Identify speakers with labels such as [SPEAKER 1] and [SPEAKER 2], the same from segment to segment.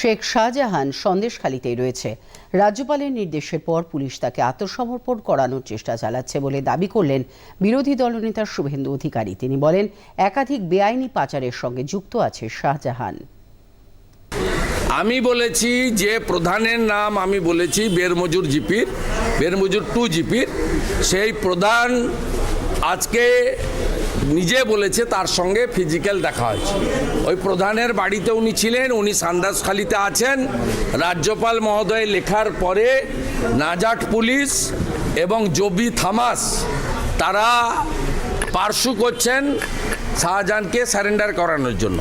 [SPEAKER 1] শেখ শাহজাহান সন্দেশখালীতেই রয়েছে। রাজ্যপালের নির্দেশের পর পুলিশ তাকে আত্মসমর্পণ করানোর চেষ্টা চালাচ্ছে বলে দাবি করলেন বিরোধী দলনেতা শুভেন্দু অধিকারী। তিনি বলেন, একাধিক বেআইনি পাচারের সঙ্গে যুক্ত আছে শাহজাহান।
[SPEAKER 2] আমি বলেছি যে প্রধানের নাম আমি বলেছি বেরমজুর জিপির, বেরমজুর টু জিপির। সেই প্রধান আজকে নিজে বলেছে তার সঙ্গে ফিজিক্যাল দেখা হয়েছে। ওই প্রধানের বাড়িতে উনি ছিলেন, উনি সান্দাসখালিতে আছেন। রাজ্যপাল মহোদয় লেখার পরে নাজাট পুলিশ এবং জবি থামাস, তারা পার্শ্ব করছেন শাহজাহানকে স্যারেন্ডার করানোর জন্য।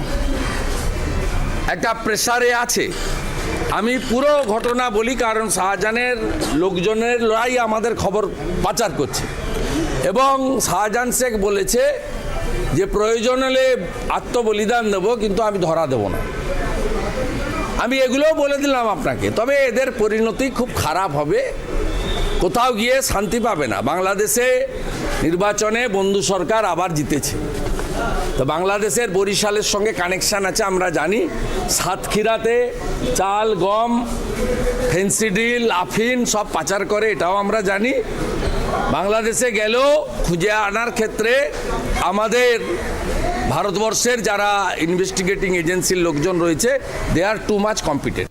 [SPEAKER 2] একটা প্রেসারে আছে। আমি পুরো ঘটনা বলি কারণ শাহজাহানের লোকজনের লড়াই আমাদের খবর পাচার করছে। এবং শাহজাহান শেখ বলেছে যে প্রয়োজন হলে আত্মবলিদান দেব, কিন্তু আমি ধরা দেব না। আমি এগুলোও বলে দিলাম আপনাকে। তবে এদের পরিণতি খুব খারাপ হবে। কোথাও গিয়ে শান্তি পাবে না। বাংলাদেশে নির্বাচনে বন্ধু সরকার আবার জিতেছে। তো বাংলাদেশের বরিশালের সঙ্গে কানেকশান আছে, আমরা জানি। সাতক্ষীরাতে চাল, গম ফেন্সিডিল আফিন সব পাচার করে, এটাও আমরা জানি। বাংলাদেশে গেলেও খুঁজে আনার ক্ষেত্রে আমাদের ভারতবর্ষের যারা ইনভেস্টিগেটিং এজেন্সির লোকজন রয়েছে they are too much competent